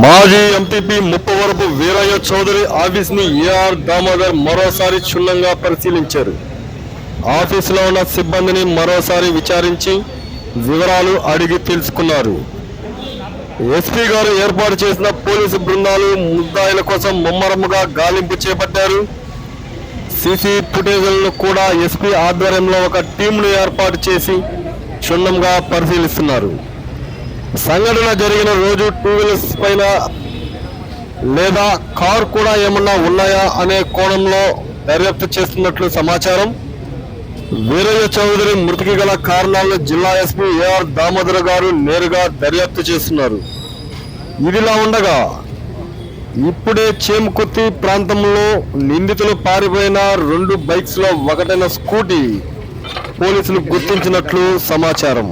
మాజీ ఎంపీపీ ముప్పవరపు వీరయ్య చౌదరి ఆఫీస్ని ఏఆర్ దామోదర్ మరోసారి క్షుణ్ణంగా పరిశీలించారు. ఆఫీసులో ఉన్న సిబ్బందిని మరోసారి విచారించి వివరాలు అడిగి తెలుసుకున్నారు. ఎస్పీ గారు ఏర్పాటు చేసిన పోలీసు బృందాలు ముద్దాయిల కోసం ముమ్మరముగా గాలింపు చేపట్టారు. సీసీ ఫుటేజ్లను కూడా ఎస్పీ ఆధ్వర్యంలో ఒక టీంను ఏర్పాటు చేసి క్షుణ్ణంగా పరిశీలిస్తున్నారు. సంఘటన జరిగిన రోజు టూ వీలర్స్ పైన లేదా కార్ కూడా ఏమన్నా ఉన్నాయా అనే కోణంలో దర్యాప్తు చేస్తున్నట్లు సమాచారం. వీరయ్య చౌదరి మృతికి గల కారణాలను జిల్లా ఎస్పీ ఏఆర్ దామోదర్ గారు నేరుగా దర్యాప్తు చేస్తున్నారు. ఇదిలా ఉండగా ఇప్పుడే చేమకుర్తి ప్రాంతంలో నిందితులు పారిపోయిన రెండు బైక్స్లో ఒకటైన స్కూటీ పోలీసులు గుర్తించినట్లు సమాచారం.